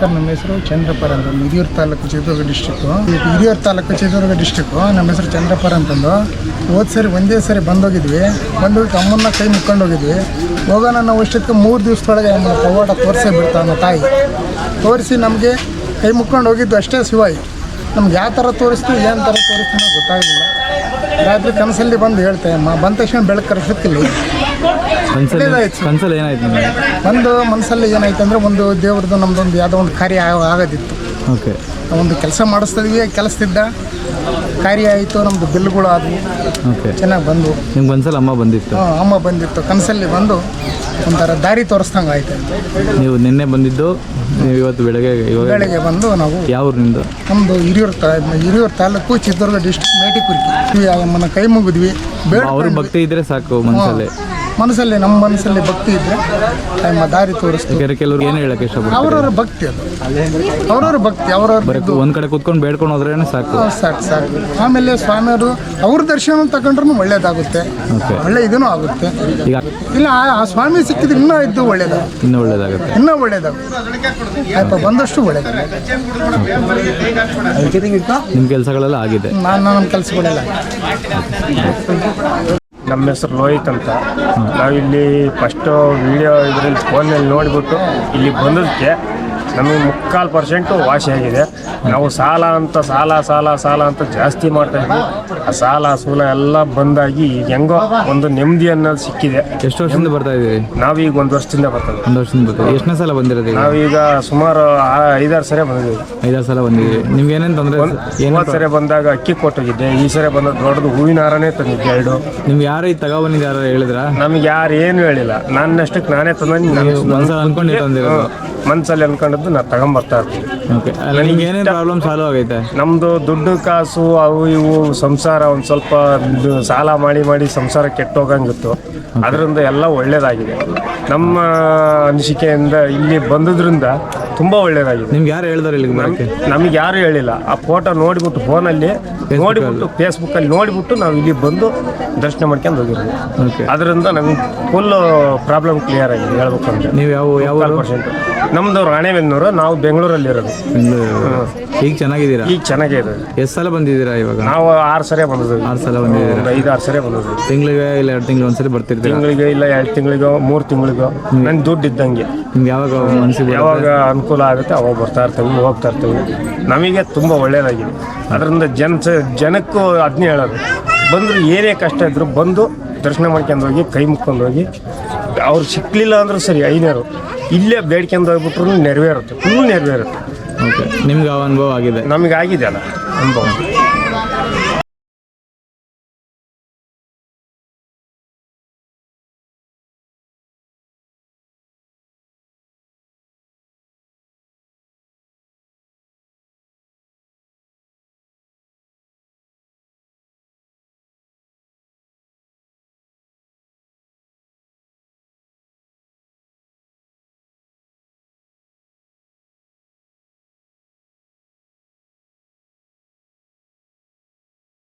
Sir, ನಮ್ಮ ಹೆಸರು ಚಂದ್ರಪರ ಅಂತ. ಹಿರಿಯೂರು ತಾಲೂಕು ಚಿತ್ರದುರ್ಗ ಡಿಸ್ಟಿಕ್ಕು ಹಿರಿಯೂರು ತಾಲೂಕು ಚಿತ್ರದುರ್ಗ ಡಿಸ್ಟಿಕ್ಕು ನಮ್ಮ ಹೆಸರು ಚಂದ್ರಪರ ಅಂತಂದು. ಹೋದ್ ಸರಿ, ಒಂದೇ ಸರಿ ಬಂದೋಗಿದ್ವಿ. ಬಂದೋಗಿ ಅಮ್ಮನ್ನ ಕೈ ಮುಕ್ಕೊಂಡು ಹೋಗಿದ್ವಿ. ಹೋಗೋಣ ನಾವು ಅಷ್ಟಕ್ಕೆ ಮೂರು ದಿವಸದೊಳಗೆ ನಮ್ಮನ್ನ ಪವಾಡ ತೋರಿಸೇ ಬಿಡ್ತಾವ ನಮ್ಮ ತಾಯಿ ತೋರಿಸಿ ನಮಗೆ ಕೈ ಮುಕ್ಕೊಂಡು ಹೋಗಿದ್ದು ಅಷ್ಟೇ ಶಿವಾಯಿ. ನಮ್ಗೆ ಯಾವ ಥರ ತೋರಿಸ್ತೀವಿ ಏನು ಥರ ತೋರಿಸ್ತೀವಿ ಅನ್ನೋದು ಗೊತ್ತಾಗಲಿಲ್ಲ ರಾತ್ರಿ ಕನಸಲ್ಲಿ ಬಂದು ಹೇಳ್ತೆ ಅಮ್ಮ ಬಂದ ತಕ್ಷಣ ಬೆಳಕು ಕರೆಸುತ್ತಿಲ್ಲ ಏನಾಯ್ತು ಒಳ್ಳೇದಾಯ್ತು. ಏನಾಯ್ತು ನಿಮಗೆ? ಒಂದು ಮನಸ್ಸಲ್ಲಿ ಏನಾಯ್ತು ಅಂದರೆ ಒಂದು ದೇವ್ರದ್ದು ನಮ್ದೊಂದು ಯಾವುದೋ ಒಂದು ಕಾರ್ಯ ಆಗೋದಿತ್ತು. ಓಕೆ. ಒಂದು ಕೆಲಸ ಮಾಡಿಸ್ತಿದ್ವಿ ಕೆಲಸದಿದ್ದ ಕಾರ್ಯ ಆಯಿತು ನಮ್ಮದು ಬಿಲ್ಗಳು ಆದವು. ಓಕೆ. ಚೆನ್ನಾಗಿ ಬಂದು ನಿಮ್ಗೆ ಒಂದ್ಸಲ ಅಮ್ಮ ಬಂದಿತ್ತು? ಅಮ್ಮ ಬಂದಿತ್ತು. ಕನಸಲ್ಲಿ ಬಂದು ಒಂಥರ ದಾರಿ ತೋರಿಸ್ದಂಗೆ ಆಯ್ತು. ನೀವು ನಿನ್ನೆ ಬಂದಿದ್ದು ನೀವು ಇವತ್ತು ಬೆಳಗ್ಗೆ ಇವಾಗ ಬೆಳಗ್ಗೆ ಬಂದು ನಾವು ಯಾವ ಊರಿನಿಂದ ನಮ್ಮದು ಹಿರಿಯೂರು ತಾ ಹಿರಿಯೂರು ತಾಲೂಕು ಚಿತ್ರದುರ್ಗ ಡಿಸ್ಟ್ರಿಕ್ಟ್ ಮೇಟಿಕುರ್ಕಿ. ಈ ಅಮ್ಮನ ಕೈ ಮುಗಿದ್ವಿ. ಅವ್ರ ಭಕ್ತಿ ಇದ್ರೆ ಸಾಕು ಮನಸ್ಸಲ್ಲಿ ಮನಸ್ಸಲ್ಲಿ ನಮ್ಮ ಮನಸ್ಸಲ್ಲಿ ಭಕ್ತಿ ಇದ್ದರೆ ನಮ್ಮ ದಾರಿ ತೋರಿಸ್ತೀವಿ ಕೆಲವ್ರು ಏನು ಹೇಳಕ್ಕೆ ಇಷ್ಟಪಡ್ತಾರೆ? ಅವ್ರವ್ರ ಭಕ್ತಿ ಅದು. ಅವ್ರವ್ರ ಭಕ್ತಿ ಅವರವ್ರ ಬರೀ ಒಂದ್ ಕಡೆ ಕುತ್ಕೊಂಡು ಬೇಡ್ಕೊಂಡು ಹೋದ್ರೆ ಸಾಕು. ಸಾಕು ಸಾಕು. ಆಮೇಲೆ ಸ್ವಾಮಿಯವರು ಅವ್ರ ದರ್ಶನ ತಗೊಂಡ್ರೂ ಒಳ್ಳೇದಾಗುತ್ತೆ. ಒಳ್ಳೆ ಇದೂ ಆಗುತ್ತೆ. ಈಗ ಇಲ್ಲ ಆ- ಆ ಸ್ವಾಮಿ ಸಿಕ್ಕಿದ್ರೆ ಇನ್ನೂ ಇದ್ದು ಒಳ್ಳೇದಾಗುತ್ತೆ. ಇನ್ನೂ ಒಳ್ಳೇದಾಗುತ್ತೆ. ಇನ್ನೂ ಒಳ್ಳೇದಾಗುತ್ತೆ. ಆಯ್ತು ಬಂದಷ್ಟು ಒಳ್ಳೇದಾಗುತ್ತೆ. ನಿಮ್ಮ ಕೆಲಸಗಳೆಲ್ಲ ಆಗಿದೆ. ನಾನು ನಮ್ಮ ಕೆಲಸಗಳೆಲ್ಲ ನಮ್ಮ ಹೆಸರು ರೋಹಿತ್ ಅಂತ. ನಾವಿಲ್ಲಿ ಫಸ್ಟು ವಿಡಿಯೋ ಇದರಲ್ಲಿ ಫೋನಲ್ಲಿ ನೋಡಿಬಿಟ್ಟು ಇಲ್ಲಿ ಬಂದದಕ್ಕೆ ನಮಗೆ ಮುಕ್ಕಾಲು ಪರ್ಸೆಂಟು ವಾಸಿ ಆಗಿದೆ. ನಾವು ಸಾಲ ಅಂತ ಸಾಲ ಸಾಲ ಸಾಲ ಅಂತ ಜಾಸ್ತಿ ಮಾಡ್ತಾ ಇದ್ವಿ. ಆ ಸಾಲ ಸೂಲ ಎಲ್ಲ ಬಂದಾಗಿ ಈಗ ಹೆಂಗೋ ಒಂದು ನೆಮ್ಮದಿ ಅನ್ನೋದು ಸಿಕ್ಕಿದೆ. ಎಷ್ಟು ವರ್ಷದಿಂದ ಬರ್ತಾ ಇದ್ದೀವಿ ನಾವೀಗ ಒಂದು ವರ್ಷದಿಂದ ಬರ್ತದೆ ಒಂದು ವರ್ಷದಿಂದ ಬರ್ತೀವಿ ಎಷ್ಟನೇ ಸಲ ಬಂದಿರೋದು ಈಗ? ನಾವೀಗ ಸುಮಾರು ಆ- ಐದಾರು ಸರಿ ಬಂದಿದ್ದೀವಿ. ಐದಾರು ಸಲ ಬಂದಿದ್ದೀವಿ ನಿಮ್ಗೆ ಏನೇನು ತೊಂದರೆ ಮೂವತ್ತು ಸರಿ ಬಂದಾಗ ಅಕ್ಕಿ ಕೊಟ್ಟೋಗಿದ್ದೆ. ಈ ಸರಿ ಬಂದ ದೊಡ್ಡದು ಹೂವಿನ ಹಾರನೇ ತಂದಿದ್ದೆ ಎರಡು. ನಿಮ್ಗೆ ಯಾರು ಈ ತಗೊಬಂದಿದ್ದು ಯಾರು ಹೇಳಿದ್ರಾ? ನಮಗೆ ಯಾರು ಏನು ಹೇಳಿಲ್ಲ. ನನ್ನಷ್ಟಕ್ಕೆ ನಾನೇ ತಂದು ಮನ್ಸಲ್ಲಿ ಅನ್ಕೊಂಡು ತಂದಿರೋದು. ಮನ್ಸಲ್ಲಿ ಅನ್ಕೊಂಡದ್ದು ನಾ ತಗೊಂಬರ್ತಾ ಇರ್ತೀನಿ. ಓಕೆ ಅಲ್ಲ ನಿಮ್ಗೆ ಏನೇನು ಪ್ರಾಬ್ಲಮ್ ಸಾಲ್ವ್ ಆಗೈತೆ? ನಮ್ಮದು ದುಡ್ಡು ಕಾಸು ಅವು ಇವು ಸಂಸಾರ ಒಂದು ಸ್ವಲ್ಪ ಸಾಲ ಮಾಡಿ ಮಾಡಿ ಸಂಸಾರ ಕೆಟ್ಟೋಗಂಗಿತ್ತು. ಅದರಿಂದ ಎಲ್ಲ ಒಳ್ಳೇದಾಗಿದೆ. ನಮ್ಮ ಅನಿಸಿಕೆಯಿಂದ ಇಲ್ಲಿ ಬಂದದ್ರಿಂದ ತುಂಬ ಒಳ್ಳೇದಾಗಿದೆ. ನಿಮ್ಗೆ ಯಾರು ಹೇಳಿದಾರೆ ಇಲ್ಲಿಗೆ ಬರೋಕ್ಕೆ? ನಮಗೆ ಯಾರು ಹೇಳಿಲ್ಲ. ಆ ಫೋಟೋ ನೋಡಿಬಿಟ್ಟು ಫೋನಲ್ಲಿ ನೋಡಿಬಿಟ್ಟು ಫೇಸ್ಬುಕ್ಕಲ್ಲಿ ನೋಡಿಬಿಟ್ಟು ನಾವು ಇಲ್ಲಿ ಬಂದು ದರ್ಶನ ಮಾಡ್ಕೊಂಡು ಹೋಗಿರೋದು. ಓಕೆ ಅದರಿಂದ ನಮಗೆ ಫುಲ್ ಪ್ರಾಬ್ಲಮ್ ಕ್ಲಿಯರ್ ಆಗಿದೆ. ಹೇಳ್ಬೇಕು ಅಂತ ನೀವು ಯಾವ ಯಾವ ಊರು? ಪರ್ಸೆಂಟ್. ನಮ್ದು ರಾಣೆಬೆನ್ನೂರು ನಾವು ಬೆಂಗಳೂರಲ್ಲಿ ಇರೋದು ಬೆಂಗಳೂರು. ಈಗ ಚೆನ್ನಾಗಿದ್ದೀರಾ? ಈಗ ಚೆನ್ನಾಗೇ ಇದೆ ಎಷ್ಟು ಸಲ ಬಂದಿದ್ದೀರಾ ಇವಾಗ? ನಾವು ಆರು ಸರಿ ಬಂದಿದ್ದೀವಿ. ಆರು ಸಲ ಬಂದಿದ್ದೀರಾ? ಒಂದು ಐದು ಆರು ಸರಿ ಬಂದಿದ್ವಿ ತಿಂಗಳಿಗೆ ಇಲ್ಲ ಎರಡು ತಿಂಗಳು ಒಂದ್ಸರಿ ಬರ್ತಿರ್ತೀವಿ ತಿಂಗಳಿಗೆ ಇಲ್ಲ ಎರಡು ತಿಂಗಳಿಗೋ ಮೂರು ತಿಂಗಳಿಗೋ. ನನ್ನ ದುಡ್ಡು ಇದ್ದಂಗೆ. ನಿಮ್ಗೆ ಯಾವಾಗ ಮನಸ್ಸಿಗೆ ಯಾವಾಗ ಅನುಕೂಲ ಆಗುತ್ತೆ ಅವಾಗ ಬರ್ತಾ ಇರ್ತೀವಿ ಹೋಗ್ತಾ ಇರ್ತೀವಿ. ನಮಗೆ ತುಂಬ ಒಳ್ಳೆಯದಾಗಿದೆ ಅದರಿಂದ ಜನ ಜನಕ್ಕೂ ಅದನ್ನೇ ಹೇಳೋದು. ಬಂದರೂ ಏನೇ ಕಷ್ಟ ಇದ್ದರೂ ಬಂದು ದರ್ಶನ ಮಾಡ್ಕೊಂಡು ಹೋಗಿ ಕೈ ಮುಕ್ಕೊಂಡು ಹೋಗಿ ಅವ್ರು ಸಿಕ್ಕಲಿಲ್ಲ ಅಂದ್ರೆ ಸರಿ ಐನೂರು. ಇಲ್ಲೇ ಬೇಡ್ಕೊಂಡು ಹೋಗ್ಬಿಟ್ರು ನೆರವೇರುತ್ತೆ ಫುಲ್ಲು ನೆರವೇರುತ್ತೆ. ಓಕೆ ನಿಮ್ಗೆ ಅನುಭವ ಆಗಿದೆ? ನಮಗಾಗಿದೆ ಆಗಿದೆ ಅಲ್ಲ ಅನುಭವ.